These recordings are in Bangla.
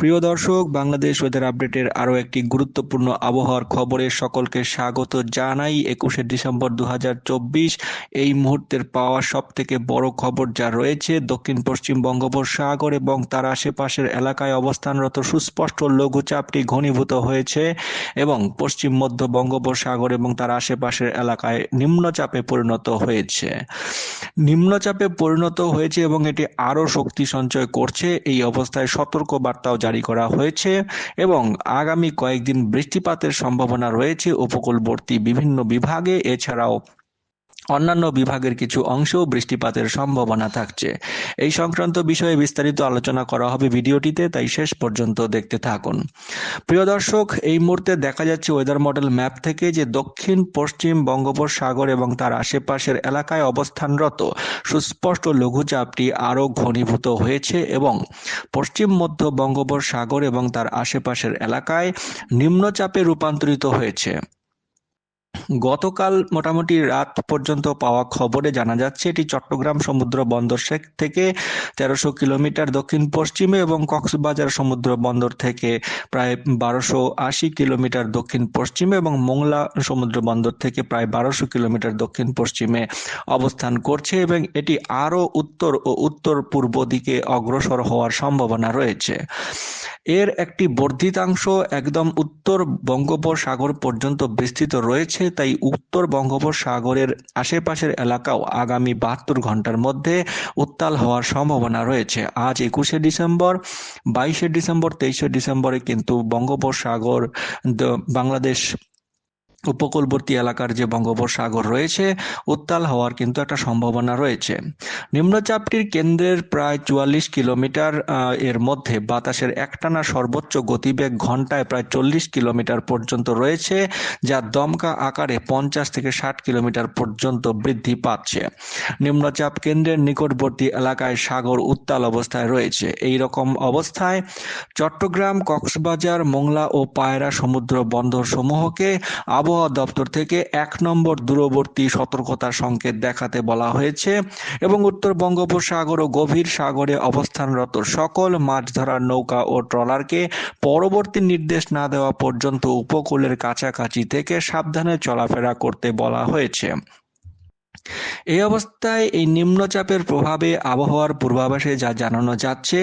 প্রিয় দর্শক, বাংলাদেশ ওয়েদার আপডেটের আরও একটি গুরুত্বপূর্ণ আবহাওয়ার খবরে সকলকে স্বাগত জানাই। একুশে ডিসেম্বর দু হাজার চব্বিশ, এই মুহূর্তের পাওয়া সব থেকে বড় খবর যা রয়েছে, দক্ষিণ পশ্চিম বঙ্গোপসাগর এবং তার আশেপাশের এলাকায় অবস্থানরত সুস্পষ্ট লঘুচাপটি ঘনীভূত হয়েছে এবং পশ্চিম মধ্য বঙ্গোপসাগর এবং তার আশেপাশের এলাকায় নিম্নচাপে পরিণত হয়েছে। নিম্নচাপে পরিণত হয়েছে এবং এটি আরও শক্তি সঞ্চয় করছে। এই অবস্থায় সতর্ক বার্তাও জারি করা হয়েছে এবং আগামী কয়েকদিন বৃষ্টিপাতের সম্ভাবনা রয়েছে। উপকূলবর্তী বিভিন্ন বিভাগে এছাড়াও অন্যান্য বিভাগের কিছু অংশেও বৃষ্টিপাতের সম্ভাবনা থাকছে। এই সংক্রান্ত বিষয়ে বিস্তারিত আলোচনা করা হবে ভিডিওটিতে, তাই শেষ পর্যন্ত দেখতে থাকুন। প্রিয় দর্শক, এই মুহূর্তে দেখা যাচ্ছে ওয়েদার মডেল ম্যাপ থেকে যে দক্ষিণ, পশ্চিম, বঙ্গোপসাগর এবং তার আশেপাশের এলাকায় অবস্থানরত সুস্পষ্ট লঘুচাপটি আরও ঘনীভূত হয়েছে এবং পশ্চিম, মধ্য বঙ্গোপসাগর এবং তার আশেপাশের এলাকায় নিম্নচাপে রূপান্তরিত হয়েছে। গতকাল মোটামুটি রাত পর্যন্ত পাওয়া খবরে জানা যাচ্ছে, এটি চট্টগ্রাম সমুদ্র বন্দর থেকে তেরোশো কিলোমিটার দক্ষিণ পশ্চিমে এবং কক্সবাজার সমুদ্র বন্দর থেকে প্রায় বারোশো আশি কিলোমিটার দক্ষিণ পশ্চিমে এবং মোংলা সমুদ্র বন্দর থেকে প্রায় বারোশো কিলোমিটার দক্ষিণ পশ্চিমে অবস্থান করছে এবং এটি আরও উত্তর ও উত্তর পূর্ব দিকে অগ্রসর হওয়ার সম্ভাবনা রয়েছে। এর একটি বর্ধিতাংশ একদম উত্তর বঙ্গোপসাগর পর্যন্ত বিস্তৃত রয়েছে তাই উত্তর বঙ্গোপসাগরের আশেপাশের এলাকাও আগামী বাহাত্তর ঘণ্টার মধ্যে উত্তাল হওয়ার সম্ভাবনা রয়েছে। আজ একুশে ডিসেম্বর, বাইশে ডিসেম্বর, তেইশে ডিসেম্বরে কিন্তু বঙ্গোপসাগর বাংলাদেশ উপকূলবর্তী এলাকার যে বঙ্গোপসাগর রয়েছে, উত্তাল হওয়ার কিন্তু একটা সম্ভাবনা রয়েছে। নিম্নচাপটির কেন্দ্রের প্রায় চুয়াল্লিশ কিলোমিটার এর মধ্যে বাতাসের একটানা সর্বোচ্চ গতিবেগ ঘন্টায় প্রায় চল্লিশ কিলোমিটার পর্যন্ত রয়েছে, যা দমকা আকারে পঞ্চাশ থেকে ষাট কিলোমিটার পর্যন্ত বৃদ্ধি পাচ্ছে। নিম্নচাপ কেন্দ্রের নিকটবর্তী এলাকায় সাগর উত্তাল অবস্থায় রয়েছে। এই রকম অবস্থায় চট্টগ্রাম, কক্সবাজার, মোংলা ও পায়রা সমুদ্র বন্দর সমূহকে আবহাওয়া আবহাওয়া দপ্তর থেকে এক নম্বর দূরবর্তী সতর্কতা সংকেত দেখাতে বলা হয়েছে এবং উত্তর বঙ্গোপসাগর ও গভীর সাগরে অবস্থানরত সকল মাছ ধরার নৌকা ও ট্রলারকে পরবর্তী নির্দেশ না দেওয়া পর্যন্ত উপকূলের কাছাকাছি থেকে সাবধানে চলাফেরা করতে বলা হয়েছে। এই অবস্থায় এই নিম্নচাপের প্রভাবে আবহাওয়ার পূর্বাভাসে যা জানানো যাচ্ছে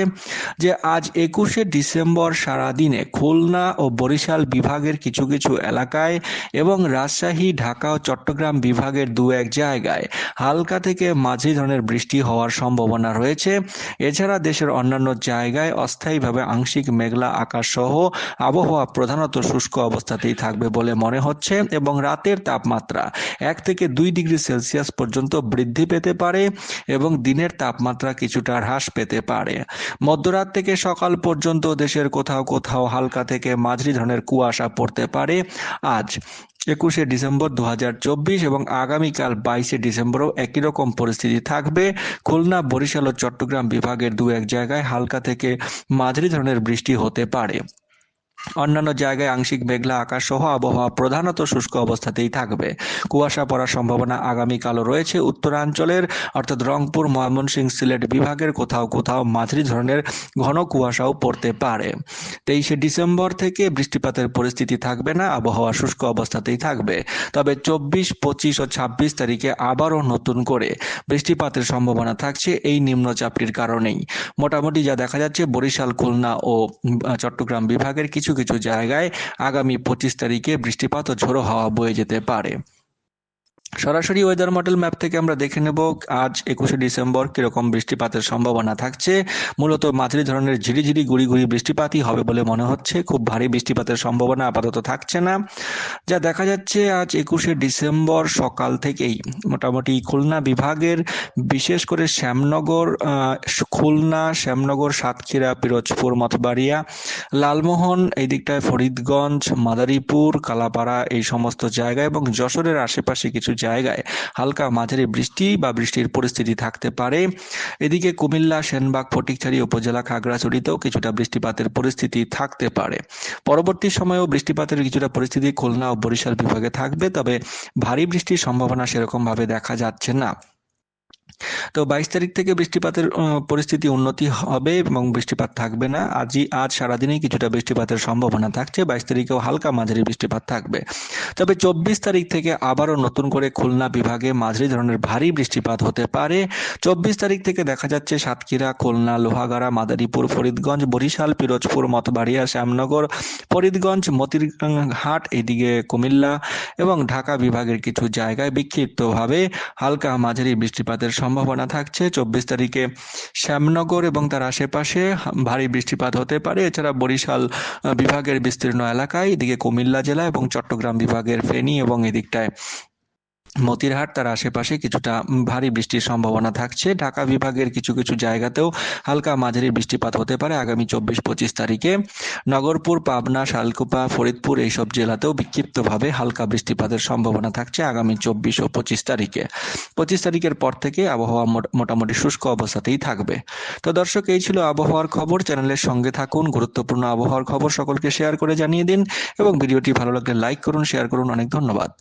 যে আজ একুশে ডিসেম্বর সারাদিনে খুলনা ও বরিশাল বিভাগের কিছু কিছু এলাকায় এবং রাজশাহী, ঢাকা ও চট্টগ্রাম বিভাগের দু এক জায়গায় হালকা থেকে মাঝি ধরনের বৃষ্টি হওয়ার সম্ভাবনা রয়েছে। এছাড়া দেশের অন্যান্য জায়গায় অস্থায়ীভাবে আংশিক মেঘলা আকাশ সহ আবহাওয়া প্রধানত শুষ্ক অবস্থাতেই থাকবে বলে মনে হচ্ছে এবং রাতের তাপমাত্রা এক থেকে দুই ডিগ্রি সেলসিয়াস পর্যন্ত বৃদ্ধি পেতে পারে এবং দিনের তাপমাত্রা কিছুটা হ্রাস পেতে পারে। মধ্যরাত থেকে সকাল পর্যন্ত দেশের কোথাও কোথাও হালকা থেকে মাঝারি ধরনের কুয়াশা পড়তে পারে। আজ একুশে ডিসেম্বর দু হাজার চব্বিশ এবং আগামীকাল বাইশে ডিসেম্বরও একই রকম পরিস্থিতি থাকবে। খুলনা, বরিশাল ও চট্টগ্রাম বিভাগের দু এক জায়গায় হালকা থেকে মাঝারি ধরনের বৃষ্টি হতে পারে। অন্যান্য জায়গায় আংশিক মেঘলা আকাশ সহ আবহাওয়া প্রধানত শুষ্ক অবস্থাতেই থাকবে। কুয়াশা পড়ার সম্ভাবনা আগামীকালও রয়েছে। উত্তরাঞ্চলের, অর্থাৎ রংপুর, ময়মনসিংহ সিলেট বিভাগের কোথাও কোথাও মাঝারি ধরনের ঘন কুয়াশাও পড়তে পারে। তেইশে ডিসেম্বর থেকে বৃষ্টিপাতের পরিস্থিতি থাকবে না, আবহাওয়া শুষ্ক অবস্থাতেই থাকবে। তবে চব্বিশ, পঁচিশ ও ছাব্বিশ তারিখে আবারও নতুন করে বৃষ্টিপাতের সম্ভাবনা থাকছে এই নিম্নচাপটির কারণেই। মোটামুটি যা দেখা যাচ্ছে, বরিশাল, খুলনা ও চট্টগ্রাম বিভাগের কিছু কিছু কিছু জায়গায় আগামী পঁচিশ তারিখে বৃষ্টিপাত ও ঝোড়ো হাওয়া বয়ে যেতে পারে। সরাসরি ওয়েদার মডেল ম্যাপ থেকে আমরা দেখে নেব আজ একুশে ডিসেম্বর কীরকম বৃষ্টিপাতের সম্ভাবনা থাকছে। মূলত মাঝারি ধরনের ঝিরিঝিরি গুড়ি গুড়ি বৃষ্টিপাতই হবে বলে মনে হচ্ছে। খুব ভারী বৃষ্টিপাতের সম্ভাবনা আপাতত থাকছে না। যা দেখা যাচ্ছে আজ একুশে ডিসেম্বর সকাল থেকেই। মোটামুটি খুলনা বিভাগের বিশেষ করে শ্যামনগর খুলনা, শ্যামনগর, সাতক্ষীরা, পিরোজপুর মতবাড়িয়া লালমোহন, এই দিকটায় ফরিদগঞ্জ, মাদারীপুর, কালাপাড়া এই সমস্ত জায়গা এবং যশোরের আশেপাশে কিছু জায়গায় হালকা মাঝারি বৃষ্টি বা বৃষ্টির পরিস্থিতি থাকতে পারে। এদিকে কুমিল্লা, সেনবাগ, ফটিকছড়ি উপজেলা, খাগড়াছড়িতেও কিছুটা বৃষ্টিপাতের পরিস্থিতি থাকতে পারে। পরবর্তী সময়েও বৃষ্টিপাতের কিছুটা পরিস্থিতি খুলনা ও বরিশাল বিভাগে থাকবে, তবে ভারী বৃষ্টির সম্ভাবনা সেরকমভাবে দেখা যাচ্ছে না। তো বাইশ তারিখ থেকে বৃষ্টিপাতের পরিস্থিতি উন্নতি হবে এবং বৃষ্টিপাত থাকবে না। আজই আজ সারাদিনই কিছুটা বৃষ্টিপাতের সম্ভাবনা থাকছে। বাইশ তারিখেও হালকা মাঝারি বৃষ্টিপাত থাকবে। তবে চব্বিশ তারিখ থেকে আবারও নতুন করে খুলনা বিভাগে মাঝারি ধরনের ভারী বৃষ্টিপাত হতে পারে। চব্বিশ তারিখ থেকে দেখা যাচ্ছে সাতক্ষীরা, খুলনা, লোহাগাড়া, মাদারীপুর, ফরিদগঞ্জ, বরিশাল, পিরোজপুর, মতবাড়িয়া, শ্যামনগর, ফরিদগঞ্জ মতিরহাট এদিকে কুমিল্লা এবং ঢাকা বিভাগের কিছু জায়গায় বিক্ষিপ্তভাবে হালকা মাঝারি বৃষ্টিপাতের সম্ভাবনা থাকছে। চব্বিশ তারিখে শ্যামনগর এবং তার আশেপাশে ভারী বৃষ্টিপাত হতে পারে। এছাড়া বরিশাল বিভাগের বিস্তীর্ণ এলাকায়, এদিকে কুমিল্লা জেলা এবং চট্টগ্রাম বিভাগের ফেনী এবং এদিকটায় মতিরহাট, তার আশেপাশে কিছুটা ভারী বৃষ্টির সম্ভাবনা থাকছে। ঢাকা বিভাগের কিছু কিছু জায়গাতেও হালকা মাঝারি বৃষ্টিপাত হতে পারে আগামী চব্বিশ পঁচিশ তারিখে। নগরপুর, পাবনা, শালকুপা, ফরিদপুর এইসব জেলাতেও বিক্ষিপ্তভাবে হালকা বৃষ্টিপাতের সম্ভাবনা থাকছে আগামী চব্বিশ ও পঁচিশ তারিখে। পঁচিশ তারিখের পর থেকে আবহাওয়া মোট- মোটামুটি শুষ্ক অবস্থাতেই থাকবে। তো দর্শক, এই ছিল আবহাওয়ার খবর। চ্যানেলের সঙ্গে থাকুন, গুরুত্বপূর্ণ আবহাওয়ার খবর সকলকে শেয়ার করে জানিয়ে দিন এবং ভিডিওটি ভালো লাগলে লাইক করুন, শেয়ার করুন। অনেক ধন্যবাদ।